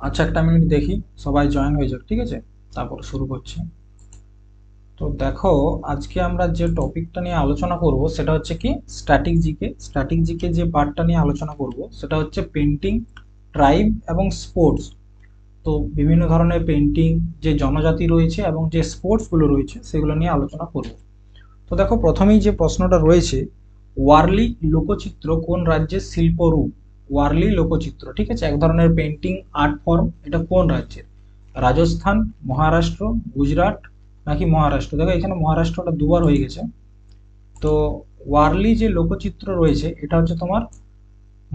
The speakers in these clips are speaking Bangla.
আচ্ছা একটা মিনিট দেখি, সবাই জয়েন হয়ে যাক, ঠিক আছে? তারপর শুরু করছি। তো দেখো, আজকে আমরা যে টপিকটা নিয়ে আলোচনা করব, সেটা হচ্ছে কি? স্ট্যাটিক জিকে স্ট্যাটিক জিকে যে পার্টটা নিয়ে আলোচনা করব, সেটা হচ্ছে পেন্টিং ট্রাইব এবং স্পোর্টস তো বিভিন্ন ধরনের পেন্টিং যে জনজাতি রয়েছে এবং যে স্পোর্টসগুলো রয়েছে, সেগুলো নিয়ে আলোচনা করব। তো দেখো, প্রথমেই যে প্রশ্নটা রয়েছে ওয়ারলি লোকচিত্র কোন রাজ্যের শিল্পরূপ? ওয়ারলি লোকচিত্র, ঠিক আছে? এক ধরনের পেন্টিং আর্ট ফর্ম এটা কোন রাজ্যের? রাজস্থান, মহারাষ্ট্র, গুজরাট নাকি মহারাষ্ট্র? দেখো, এখানে মহারাষ্ট্রটা দুবার হয়ে গেছে। তো ওয়ারলি যে লোকচিত্র রয়েছে, এটা হচ্ছে তোমার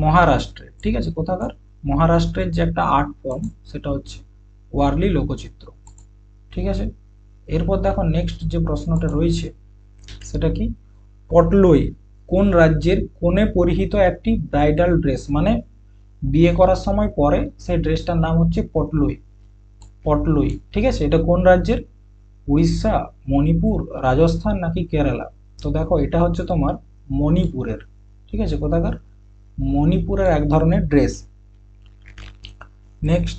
মহারাষ্ট্রে ঠিক আছে? কোথাকার? মহারাষ্ট্রের যে একটা আর্ট ফর্ম সেটা হচ্ছে ওয়ারলি লোকচিত্র, ঠিক আছে? এরপর দেখো নেক্সট যে প্রশ্নটা রয়েছে, সেটা কি? পটলই কোন রাজ্যের কোণে পরিহিত একটি ব্রাইডাল ড্রেস মানে বিয়ে করার সময় পরে সেই ড্রেসটার নাম হচ্ছে পটলই। পটলই, ঠিক আছে? এটা কোন রাজ্যের? উড়িষ্যা, মণিপুর, রাজস্থান নাকি কেরালা? তো দেখো, এটা হচ্ছে তোমার মণিপুরের, ঠিক আছে কোথাকার? মণিপুরের এক ধরনের ড্রেস নেক্সট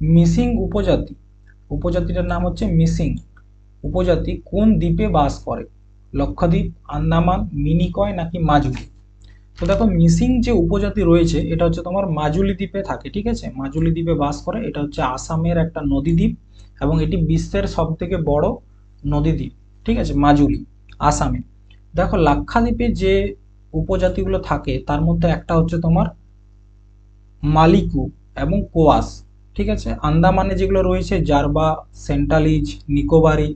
মিসিং উপজাতি। উপজাতিটার নাম হচ্ছে মিসিং। উপজাতি কোন দ্বীপে বাস করে? লক্ষদ্বীপ, আন্দামান, মিনিকয় নাকি মাজুলি। তো দেখো, মিসিং যে উপজাতি রয়েছে, এটা হচ্ছে তোমার মাজুলি দ্বীপে থাকে, ঠিক আছে? মাজুলি দ্বীপে বাস করে, এটা হচ্ছে আসামের একটা নদী দ্বীপ এবং এটি বিশ্বের সব থেকে বড় নদী দ্বীপ, ঠিক আছে? মাজুলি, আসামে। দেখো, লাক্ষাদ্বীপে যে উপজাতিগুলো থাকে, তার মধ্যে একটা হচ্ছে তোমার মালিকু এবং কোয়াস, ঠিক আছে? আন্দামানে যেগুলো রয়েছে, জারবা, সেন্টালিজ, নিকোবারি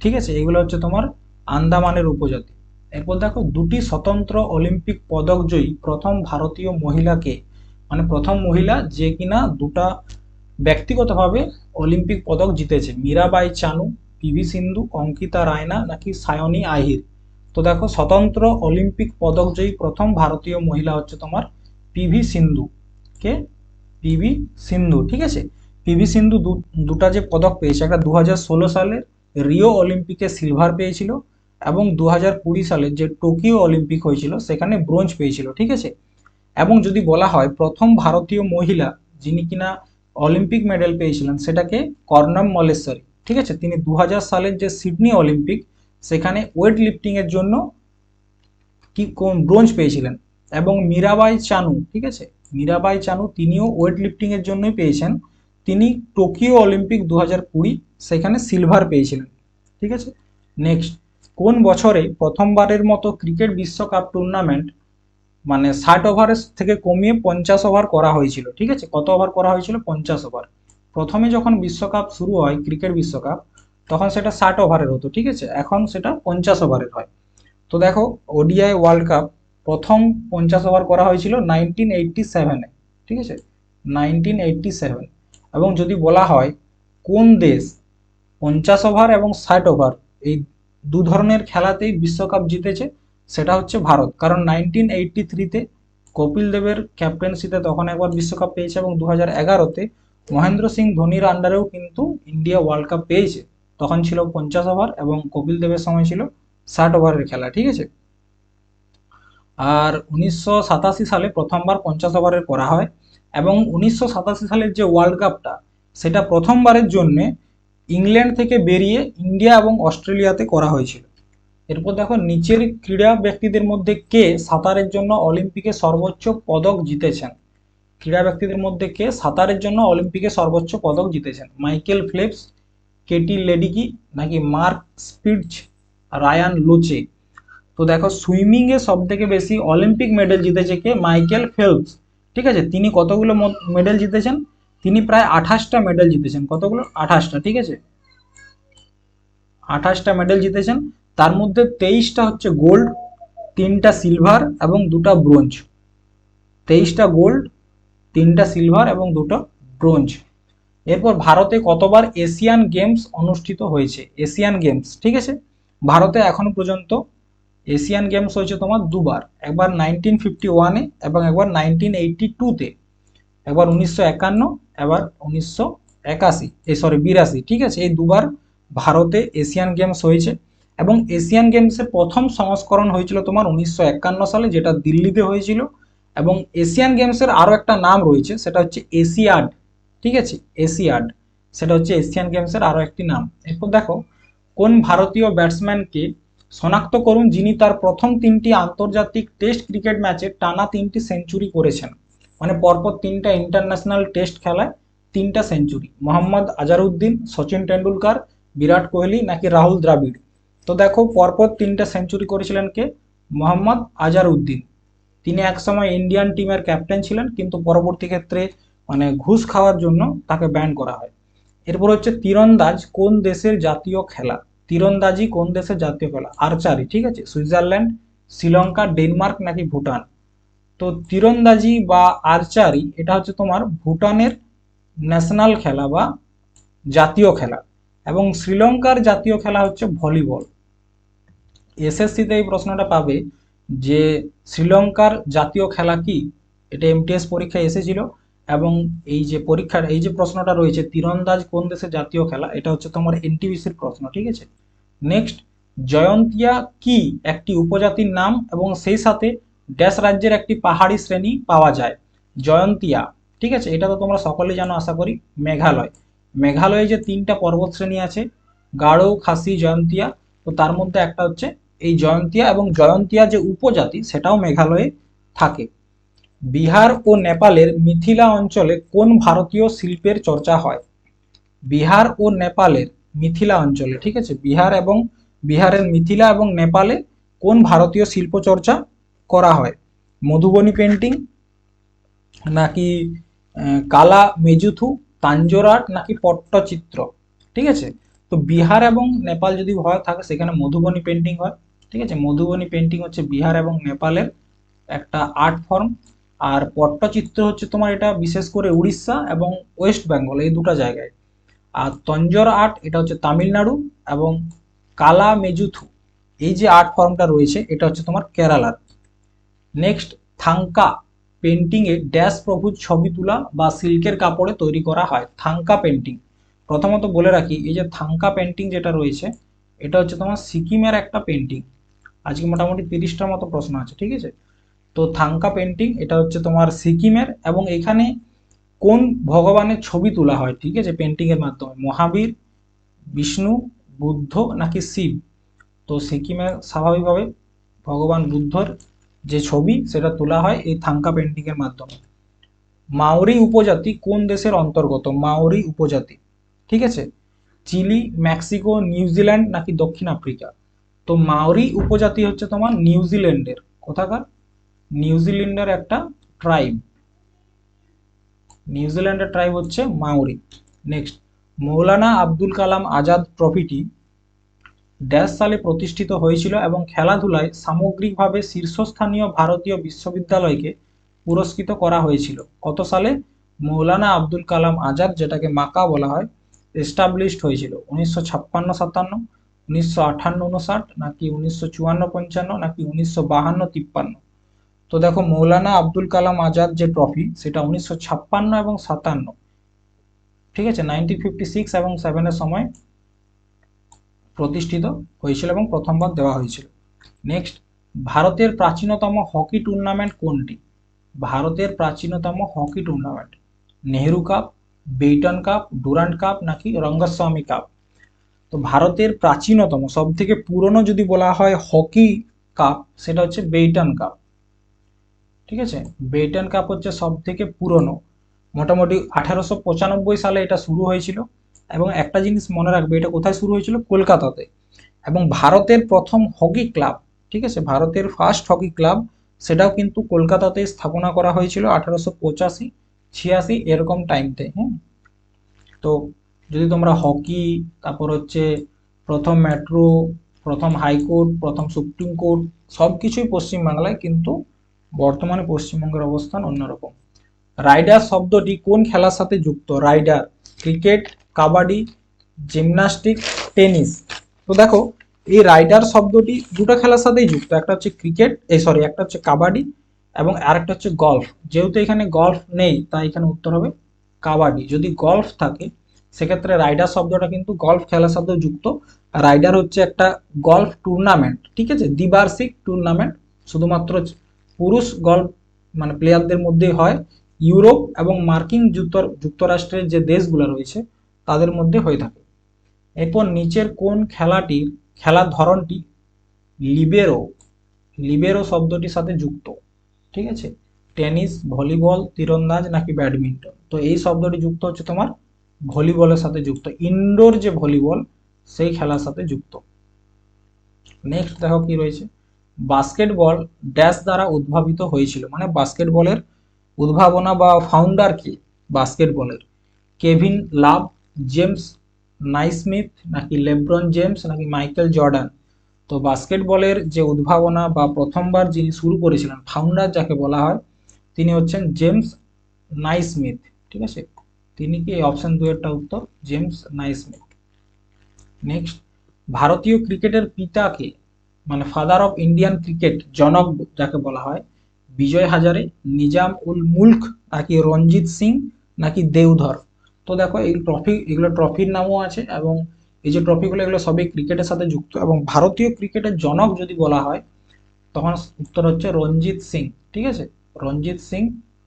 ঠিক আছে? এগুলো হচ্ছে তোমার আন্দামানের উপজাতি। এরপর দেখো, দুটি স্বতন্ত্র অলিম্পিক পদক জয়ী প্রথম ভারতীয় মহিলাকে মানে প্রথম মহিলা যে কিনা দুটা ব্যক্তিগতভাবে অলিম্পিক পদক জিতেছে। মীরাবাই চানু পিভি সিন্ধু, অঙ্কিতা রায়না নাকি সায়নী আহির। তো দেখো, স্বতন্ত্র অলিম্পিক পদক জয়ী প্রথম ভারতীয় মহিলা হচ্ছে তোমার পিভি সিন্ধু। কে? পিভি সিন্ধু, ঠিক আছে? পিভি সিন্ধু দুটা যে পদক পেয়েছে, একটা দু হাজার ষোলো সালের রিও অলিম্পিকে সিলভার পেয়েছিল এবং দু সালের যে টোকিও অলিম্পিক হয়েছিল, সেখানে ব্রোঞ্জ পেয়েছিল, ঠিক আছে? এবং যদি বলা হয় প্রথম ভারতীয় মহিলা যিনি কিনা অলিম্পিক মেডেল পেয়েছিলেন, সেটাকে কর্ণম মলেশ্বরী ঠিক আছে? তিনি দু হাজার সালের যে সিডনি অলিম্পিক, সেখানে ওয়েট লিফটিং এর জন্য কি কোন ব্রোঞ্জ পেয়েছিলেন? এবং মীরাবাই চানু, ঠিক আছে? মীরাবাই চানু তিনিও ওয়েট লিফটিং এর জন্যই পেয়েছেন। তিনি টোকিও অলিম্পিক দু সেখানে সিলভার পেয়েছিলেন, ঠিক আছে? নেক্সট কোন বছরে প্রথমবারের মতো ক্রিকেট বিশ্বকাপ টুর্নামেন্ট মানে ষাট ওভারের থেকে কমিয়ে পঞ্চাশ ওভার করা হয়েছিল, ঠিক আছে? কত ওভার করা হয়েছিল? পঞ্চাশ ওভার প্রথমে যখন বিশ্বকাপ শুরু হয়, ক্রিকেট বিশ্বকাপ, তখন সেটা ষাট ওভারের হতো, ঠিক আছে? এখন সেটা পঞ্চাশ ওভারের হয়। তো দেখো ওডিআই ওয়ার্ল্ড কাপ প্রথম পঞ্চাশ ওভার করা হয়েছিল নাইনটিন এইটটি সেভেনে ঠিক আছে? নাইনটিন এইটটি সেভেন এবং যদি বলা হয় কোন দেশ পঞ্চাশ ওভার এবং ষাট ওভার এই দু ধরনের খেলাতেই বিশ্বকাপ জিতেছে, সেটা হচ্ছে ভারত। কারণ নাইনটিন এইটটি থ্রিতে কপিল দেবের ক্যাপ্টেন্সিতে তখন একবার বিশ্বকাপ পেয়েছে এবং দু হাজার এগারোতে মহেন্দ্র সিং ধোনির আন্ডারেও কিন্তু ইন্ডিয়া ওয়ার্ল্ড কাপ পেয়েছে। তখন ছিল পঞ্চাশ ওভার এবং কপিল দেবের সময় ছিল ষাট ওভারের খেলা, ঠিক আছে? আর উনিশশো সাতাশি সালে প্রথমবার পঞ্চাশ ওভারের করা হয় এবং উনিশশো সাতাশি সালের যে ওয়ার্ল্ড কাপটা সেটা প্রথমবারের জন্য ইংল্যান্ড থেকে বেরিয়ে ইন্ডিয়া এবং অস্ট্রেলিয়াতে করা হয়েছিল। এরপর দেখো, নিচের ক্রীড়া ব্যক্তিদের মধ্যে কে সাঁতারের জন্য অলিম্পিকে সর্বোচ্চ পদক জিতেছেন? ক্রীড়া ব্যক্তিদের মধ্যে কে সাঁতারের জন্য অলিম্পিকে সর্বোচ্চ পদক জিতেছেন? মাইকেল ফ্লেপস, কেটি লেডিকি নাকি মার্ক স্পিডস রায়ান লোচে? তো দেখো, সুইমিং এ সব থেকে বেশি অলিম্পিক মেডেল জিতেছে কে? Michael Phelps. ঠিক আছে, তিনি কতগুলো মেডেল জিতেছেন? তিনি প্রায় আঠাশটা মেডেল জিতেছেন। কতগুলো? আঠাশটা, ঠিক আছে? আঠাশটা মেডেল জিতেছেন। তার মধ্যে তেইশটা হচ্ছে গোল্ড তিনটা সিলভার এবং দুটা ব্রোঞ্জ তেইশটা গোল্ড তিনটা সিলভার এবং দুটো ব্রোঞ্জ এরপর ভারতে কতবার এশিয়ান গেমস অনুষ্ঠিত হয়েছে? এশিয়ান গেমস ঠিক আছে? ভারতে এখন পর্যন্ত এশিয়ান গেমস হয়েছে তোমার দুবার। একবার নাইনটিন ফিফটি ওয়ানে এবং একবার নাইনটিন এইটটি টুতে একবার উনিশশো একান্ন এবার উনিশশো একাশি এই সরি বিরাশি, ঠিক আছে? এই দুবার ভারতে এশিয়ান গেমস হয়েছে এবং এশিয়ান গেমসের প্রথম সংস্করণ হয়েছিল তোমার উনিশশো একান্ন সালে, যেটা দিল্লিতে হয়েছিল এবং এশিয়ান গেমসের আরও একটা নাম রয়েছে, সেটা হচ্ছে এশিয়াড, ঠিক আছে? এশিয়াড, সেটা হচ্ছে এশিয়ান গেমসের আরও একটি নাম। এরপর দেখো, কোন ভারতীয় ব্যাটসম্যানকে শনাক্ত করুন যিনি তার প্রথম তিনটি আন্তর্জাতিক টেস্ট ক্রিকেট ম্যাচে টানা তিনটি সেঞ্চুরি করেছেন? মানে পরপর তিনটা ইন্টারন্যাশনাল টেস্ট খেলায় তিনটা সেঞ্চুরি মোহাম্মদ আজারউদ্দিন, সচিন টেন্ডুলকার বিরাট কোহলি নাকি রাহুল দ্রাবিড়? তো দেখো, পরপর তিনটা সেঞ্চুরি করেছিলেন কে? মোহাম্মদ আজারউদ্দিন। তিনি একসময় ইন্ডিয়ান টিমের ক্যাপ্টেন ছিলেন, কিন্তু পরবর্তী ক্ষেত্রে মানে ঘুষ খাওয়ার জন্য তাকে ব্যান করা হয়। এরপর হচ্ছে তীরন্দাজ, কোন দেশের জাতীয় খেলা? তীরন্দাজি কোন দেশের জাতীয় খেলা? আর্চারি, ঠিক আছে? সুইজারল্যান্ড, শ্রীলঙ্কা, ডেনমার্ক নাকি ভুটান? তো তীরন্দাজি বা আর্চারি এটা হচ্ছে তোমার ভুটানের ন্যাশনাল খেলা বা জাতীয় খেলা এবং শ্রীলঙ্কার জাতীয় খেলা হচ্ছে ভলিবল। এসএসসিতে এই প্রশ্নটা পাবে যে শ্রীলঙ্কার জাতীয় খেলা কি? এটা এমটিএস পরীক্ষায় এসেছিল এবং এই যে পরীক্ষার, এই যে প্রশ্নটা রয়েছে, তীরন্দাজ কোন দেশের জাতীয় খেলা, এটা হচ্ছে তোমার এনটিভিসির প্রশ্ন, ঠিক আছে? নেক্সট জয়ন্তিয়া কি একটি উপজাতির নাম এবং সেই সাথে ড্যাশ রাজ্যের একটি পাহাড়ি শ্রেণি পাওয়া যায়, জয়ন্তিয়া। ঠিক আছে? এটা তো তোমরা সকলেই জানো, আশা করি। মেঘালয়। মেঘালয়ে যে তিনটা পর্বত শ্রেণি আছে, গাঢ়, খাসি, জয়ন্তিয়া, তো তার মধ্যে একটা হচ্ছে এই জয়ন্তিয়া এবং জয়ন্তিয়া যে উপজাতি, সেটাও মেঘালয়ে থাকে। বিহার ও নেপালের মিথিলা অঞ্চলে কোন ভারতীয় শিল্পের চর্চা হয়? বিহার ও নেপালের মিথিলা অঞ্চলে, ঠিক আছে? বিহার এবং, বিহারের মিথিলা এবং নেপালে কোন ভারতীয় শিল্প চর্চা করা হয়। মধুবনী পেন্টিং নাকি কালা মেজুথু, তাঞ্জোর আর্ট নাকি পট্টচিত্র, ঠিক আছে? তো বিহার এবং নেপাল যদি হয়, থাকে সেখানে মধুবনী পেন্টিং হয়, ঠিক আছে? মধুবনী পেন্টিং হচ্ছে বিহার এবং নেপালের একটা আর্ট ফর্ম আর পট্টচিত্র হচ্ছে তোমার এটা বিশেষ করে উড়িষ্যা এবং ওয়েস্ট বেঙ্গল, এই দুটো জায়গায়। আর তঞ্জোর আর্ট এটা হচ্ছে তামিলনাড়ু এবং কালা মেজুথু, এই যে আর্ট ফর্মটা রয়েছে, এটা হচ্ছে তোমার কেরালার। নেক্সট থাঙ্কা পেন্টিংয়ে ড্যাশ প্রভুর ছবি তোলা বা সিল্কের কাপড়ে তৈরি করা হয়। থাঙ্কা পেন্টিং প্রথমত বলে রাখি, এই যে থাঙ্কা পেন্টিং যেটা রয়েছে, এটা হচ্ছে তোমার সিকিমের একটা পেন্টিং আজকে মোটামুটি তিরিশটার মতো প্রশ্ন আছে, ঠিক আছে? তো থাঙ্কা পেন্টিং এটা হচ্ছে তোমার সিকিমের এবং এখানে কোন ভগবানের ছবি তোলা হয়, ঠিক আছে? পেন্টিং এর মাধ্যমে। মহাবীর, বিষ্ণু, বুদ্ধ নাকি শিব? তো সিকিমের স্বাভাবিকভাবে ভগবান বুদ্ধর যে ছবি সেটা তোলা হয় এই থাঙ্কা পেন্টিং এর মাধ্যমে। মাওরি উপজাতি কোন দেশের অন্তর্গত? মাওরি উপজাতি। ঠিক আছে? চিলি, মেক্সিকো নিউজিল্যান্ড নাকি দক্ষিণ আফ্রিকা? তো মাওরি উপজাতি হচ্ছে তোমার নিউজিল্যান্ডের কোথাকার? নিউজিল্যান্ডের একটা ট্রাইব নিউজিল্যান্ডের ট্রাইব হচ্ছে মাওরি। নেক্সট মৌলানা আব্দুল কালাম আজাদ ট্রফিটি ড্যাশ সালে প্রতিষ্ঠিত হয়েছিল এবং খেলাধুলায় সামগ্রিকভাবে শীর্ষস্থানীয় ভারতীয় বিশ্ববিদ্যালয়কে পুরস্কৃত করা হয়েছিল। কত সালে? মৌলানা আব্দুল কালাম আজাদ, যেটাকে মাকা বলা হয় এস্টাবলিশড হয়েছিল। উনিশশো ছাপ্পান্ন সাতান্ন, উনিশশো আটান্ন উনষাট নাকি উনিশশো চুয়ান্ন পঞ্চান্ন, নাকি উনিশশো বাহান্ন তিপ্পান্ন? তো দেখো, মৌলানা আব্দুল কালাম আজাদ যে ট্রফি, সেটা উনিশশো ছাপ্পান্ন এবং সাতান্ন। ঠিক আছে? নাইনটিন ফিফটি সিক্স এবং সেভেনের সময় প্রতিষ্ঠিত হয়েছিল এবং প্রথমবার দেওয়া হয়েছিল। নেক্সট ভারতের প্রাচীনতম হকি টুর্নামেন্ট কোনটি? ভারতের প্রাচীনতম hockey tournament Nehru cup Beighton cup Durand cup নাকি রঙ্গস্বামী কাপ তো ভারতের প্রাচীনতম সব থেকে পুরনো যদি বলা হয় হকি কাপ সেটা হচ্ছে বেইটন কাপ ঠিক আছে? বেইটন কাপ হচ্ছে সব থেকে পুরনো। মোটামুটি আঠারোশো পঁচানব্বই সালে এটা শুরু হয়েছিল। এবং একটা জিনিস মনে রাখবে, এটা কোথায় শুরু হয়েছিল? কলকাতাতে। এবং ভারতের প্রথম হকি ক্লাব, ঠিক আছে? ভারতের ফার্স্ট হকি ক্লাব, সেটাও কিন্তু কলকাতাতে স্থাপনা করা হয়েছিল আঠারোশো পঁচাশি, ছিয়াশি, এরকম টাইমতে হ্যাঁ তো যদি তোমরা হকি, তারপর হচ্ছে প্রথম মেট্রো প্রথম হাইকোর্ট প্রথম সুপ্রিম কোর্ট সব কিছুই পশ্চিমবাংলায়, কিন্তু বর্তমানে পশ্চিমবঙ্গের অবস্থান অন্যরকম। রাইডার শব্দটি কোন খেলার সাথে যুক্ত? Rider, cricket kabaddi gymnastic tennis. তো দেখো, এই রাইডার শব্দটি দুটো খেলার সাথেই যুক্ত। একটা হচ্ছে ক্রিকেট এই সরি একটা হচ্ছে কাবাডি এবং আরেকটা হচ্ছে গলফ। যেহেতু এখানে গলফ নেই, তাই এখানে উত্তর হবে কাবাডি। যদি গলফ থাকে, সেক্ষেত্রে রাইডার শব্দটা কিন্তু গলফ খেলার সাথেও যুক্ত। রাইডার হচ্ছে একটা গলফ টুর্নামেন্ট, ঠিক আছে? দ্বিবার্ষিক টুর্নামেন্ট। শুধুমাত্র পুরুষ গলফ মানে প্লেয়ারদের মধ্যেই হয়। ইউরোপ এবং মার্কিন যুক্তর- যুক্তরাষ্ট্রের যে দেশগুলো রয়েছে তাদের মধ্যে হয়ে থাকে। এরপর নিচের কোন খেলাটির খেলার ধরনটি লিবেরো লিবেরো শব্দটির সাথে যুক্ত, ঠিক আছে? টেনিস, ভলিবল, তীরন্দাজ নাকি ব্যাডমিন্টন? তো এই শব্দটি যুক্ত হচ্ছে তোমার ভলিবলের সাথে যুক্ত। ইনডোর যে ভলিবল, সেই খেলার সাথে যুক্ত। নেক্সট দেখো কি রয়েছে। বাস্কেটবল ড্যাশ দ্বারা উদ্ভাবিত হয়েছিল। মানে বাস্কেটবলের উদ্ভাবনা বা ফাউন্ডার কি? বাস্কেটবলের। কেভিন লাভ জেমস নাইসমিথ, নাকি লেব্রন জেমস, নাকি মাইকেল জর্ডান? তো বাস্কেটবলের যে উদ্ভাবনা বা প্রথমবার যিনি শুরু করেছিলেন ফাউন্ডার যাকে বলা হয়, তিনি হচ্ছেন জেমস নাইসমিথ, ঠিক আছে? তিনি কি অপশন দুয়েরটা উত্তর? James Naismith. নেক্সট ভারতীয় ক্রিকেটের পিতাকে মানে ফাদার অফ ইন্ডিয়ান ক্রিকেট জনক যাকে বলা হয়, বিজয় হাজারে, নিজাম উল মুল্ক, নাকি রঞ্জিত সিং, নাকি দেওধর তো দেখো, এই ট্রফি এগুলো ট্রফির নামও আছে এবং এই যে ট্রফিগুলো এগুলো সবই ক্রিকেটের সাথে যুক্ত এবং ভারতীয় ক্রিকেটের জনক যদি বলা হয়, তখন উত্তর হচ্ছে রঞ্জিত সিং, ঠিক আছে? রঞ্জিত সিং,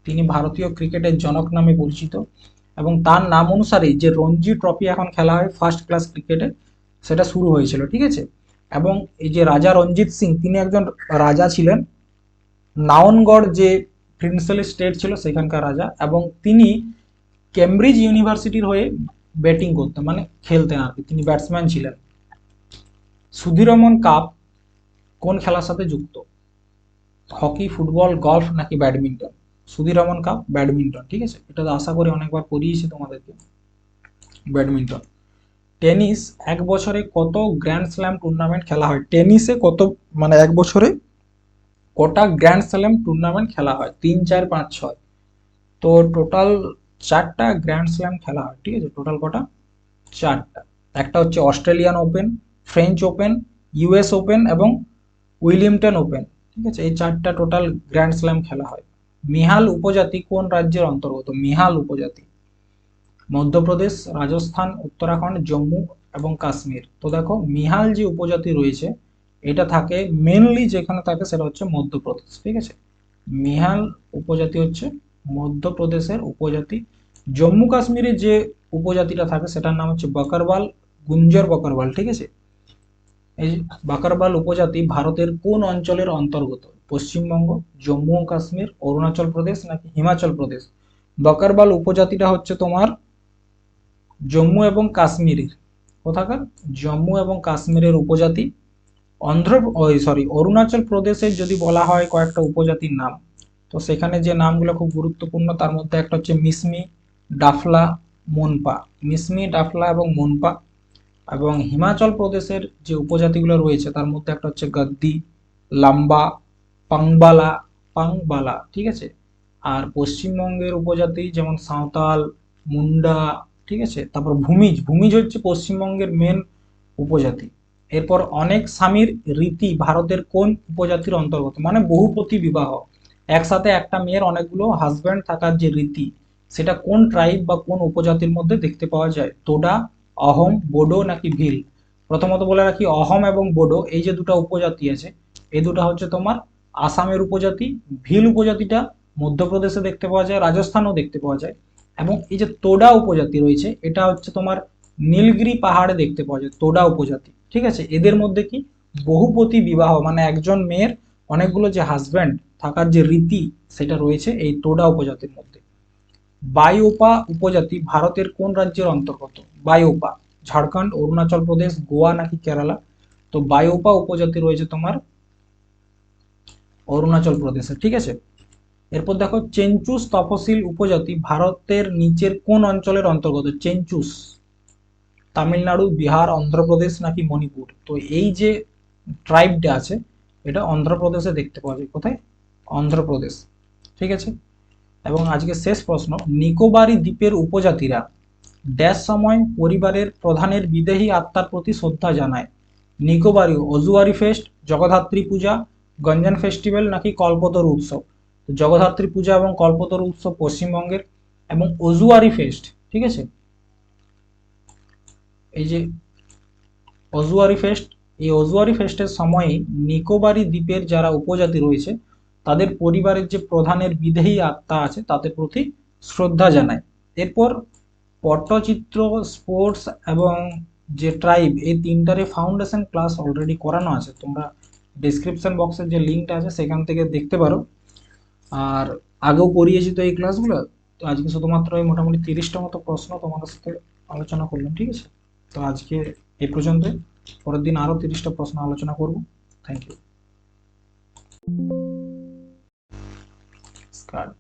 তিনি ভারতীয় ক্রিকেটের জনক নামে পরিচিত এবং তার নাম অনুসারে যে রঞ্জি ট্রফি এখন খেলা হয় ফার্স্ট ক্লাস ক্রিকেটে সেটা শুরু হয়েছিল, ঠিক আছে? এবং এই যে রাজা রঞ্জিত সিং, তিনি একজন রাজা ছিলেন, নাওনগড় যে প্রিন্সেলি স্টেট ছিল সেখানকার রাজা এবং তিনি কেমব্রিজ ইউনিভার্সিটির হয়ে ব্যাটিং করতেন মানে খেলতেন আর কি, তিনি ব্যাটসম্যান ছিলেন। সুধীরমন কাপ কোন খেলার সাথে যুক্ত? হকি, ফুটবল গলফ নাকি ব্যাডমিন্টন সুধীরমন কাপ ব্যাডমিন্টন ঠিক আছে? এটা তো আশা করি অনেকবার পড়িয়েছি তোমাদেরকে। ব্যাডমিন্টন টেনিস, এক বছরে কত গ্র্যান্ড স্ল্যাম টুর্নামেন্ট খেলা হয়? টেনিসে কত মানে এক বছরে কটা গ্র্যান্ড স্ল্যাম টুর্নামেন্ট খেলা হয়? তিন, চার, পাঁচ, ছয়। তো টোটাল চারটা গ্র্যান্ড স্ল্যাম খেলা হয়, ঠিক আছে? টোটাল কটা? চারটা। একটা হচ্ছে Australian open French open US open এবং উইলিয়ামটন ওপেন ঠিক আছে? এই চারটা টোটাল গ্র্যান্ড স্ল্যাম খেলা হয়। মিহাল উপজাতি কোন রাজ্যের অন্তর্গত? মিহাল উপজাতি। মধ্যপ্রদেশ, রাজস্থান, উত্তরাখণ্ড, জম্মু এবং কাশ্মীর। তো দেখো, মিহাল যে উপজাতি রয়েছে, এটা থাকে মেনলি যেখানে থাকে সেটা হচ্ছে মধ্যপ্রদেশ, ঠিক আছে? মিহাল উপজাতি হচ্ছে মধ্যপ্রদেশের উপজাতি জম্মু কাশ্মীরে যে উপজাতিটা থাকে সেটার নাম হচ্ছে বকরবাল, গুঞ্জর বকরবাল, ঠিক আছে? এই বাকরবাল উপজাতি ভারতের কোন অঞ্চলের অন্তর্গত? পশ্চিমবঙ্গ, জম্মু ও কাশ্মীর, অরুণাচল প্রদেশ নাকি হিমাচল প্রদেশ? বকরবাল উপজাতিটা হচ্ছে তোমার জম্মু এবং কাশ্মীরের। কোথাকার? জম্মু এবং কাশ্মীরের উপজাতি অন্ধ্র সরি, অরুণাচল প্রদেশের যদি বলা হয় কয়েকটা উপজাতির নাম। তো সেখানে যে নামগুলো খুব গুরুত্বপূর্ণ, তার মধ্যে একটা হচ্ছে মিসমি ডাফলা মোনপা, মিসমি ডাফলা এবং মোনপা এবং হিমাচল প্রদেশের যে উপজাতিগুলো রয়েছে, তার মধ্যে একটা হচ্ছে গদ্দি, লাম্বা, পাংবালা পাংবালা, ঠিক আছে? আর পশ্চিমবঙ্গের উপজাতি যেমন সাঁওতাল, মুন্ডা, ঠিক আছে? তারপর ভূমিজ ভূমিজ হচ্ছে পশ্চিমবঙ্গের মেন উপজাতি। এরপর অনেক স্বামীর রীতি ভারতের কোন উপজাতির অন্তর্গত? মানে বহুপতি বিবাহ। একসাথে একটা মেয়ের অনেকগুলো হাজব্যান্ড থাকার যে রীতি সেটা কোন ট্রাইব বা কোন উপজাতির মধ্যে দেখতে পাওয়া যায়? তোডা, অহম, বোডো নাকি ভিল? প্রথমত বলে রাখি অহম এবং বোডো, এই যে দুটা উপজাতি আছে, এই দুটা হচ্ছে তোমার আসামের উপজাতি, ভিল উপজাতিটা মধ্যপ্রদেশে দেখতে পাওয়া যায়, রাজস্থানেও দেখতে পাওয়া যায়, এবং এই যে তোডা উপজাতি রয়েছে, এটা হচ্ছে তোমার নীলগিরি পাহাড়ে দেখতে পাওয়া যায়, তোডা উপজাতি, ঠিক আছে? এদের মধ্যে কি বহুপতি বিবাহ মানে একজন মেয়ের অনেকগুলো যে হাজব্যান্ড থাকার যে রীতি, সেটা রয়েছে এই তোডা উপজাতির মধ্যে। বায়োপা উপজাতি ভারতের কোন রাজ্যের অন্তর্গত? বায়োপা, ঝাড়খণ্ড, অরুণাচল প্রদেশ, গোয়া নাকি কেরালা? তো বায়োপা উপজাতি রয়েছে তোমার অরুণাচল প্রদেশে ঠিক আছে? এরপর দেখো, চেঞ্চুস তপশিল উপজাতি ভারতের নিচের কোন অঞ্চলের অন্তর্গত? চেঞ্চুস, তামিলনাড়ু, বিহার, অন্ধ্রপ্রদেশ নাকি মণিপুর? তো এই যে ট্রাইবটা আছে, এটা অন্ধ্রপ্রদেশে দেখতে পাওয়া যায়। কোথায়? অন্ধ্রপ্রদেশ, ঠিক আছে? এবং আজকে শেষ প্রশ্ন, নিকোবারি দ্বীপের উপজাতিরা ড্যাশ সময় পরিবারের প্রধানের বিদেহী আত্মার প্রতি শ্রদ্ধা জানায়। নিকোবারি অজুয়ারি ফেস্ট, জগদ্ধাত্রী পূজা, গঞ্জান ফেস্টিভ্যাল নাকি কল্পতরু উৎসব। তো জগদ্ধাত্রী পূজা এবং কল্পতরু উৎসব পশ্চিমবঙ্গের এবং অজুয়ারি ফেস্ট, ঠিক আছে? এই যে অজুয়ারি ফেস্ট, এই অজুয়ারি ফেস্টের সময়ে নিকোবারি দ্বীপের যারা উপজাতি রয়েছে তাদের পরিবারের যে প্রধানের বিধেয়ী আত্মা আছে, তাদের প্রতি শ্রদ্ধা জানায়। এরপর পট্টচিত্র, স্পোর্টস এবং যে ট্রাইব, এই তিনটারে ফাউন্ডেশন ক্লাস অলরেডি করানো আছে। তোমরা ডিসক্রিপশন বক্সের যে লিঙ্কটা আছে, সেখান থেকে দেখতে পারো। আর আগেও করিয়েছি তো এই ক্লাসগুলো তো আজকে শুধুমাত্র এই মোটামুটি তিরিশটা মতো প্রশ্ন তোমাদের সাথে আলোচনা করলাম, ঠিক আছে? তো আজকে এই পর্যন্তই। পরের দিন আরও তিরিশটা প্রশ্ন আলোচনা করব। Thank you cut.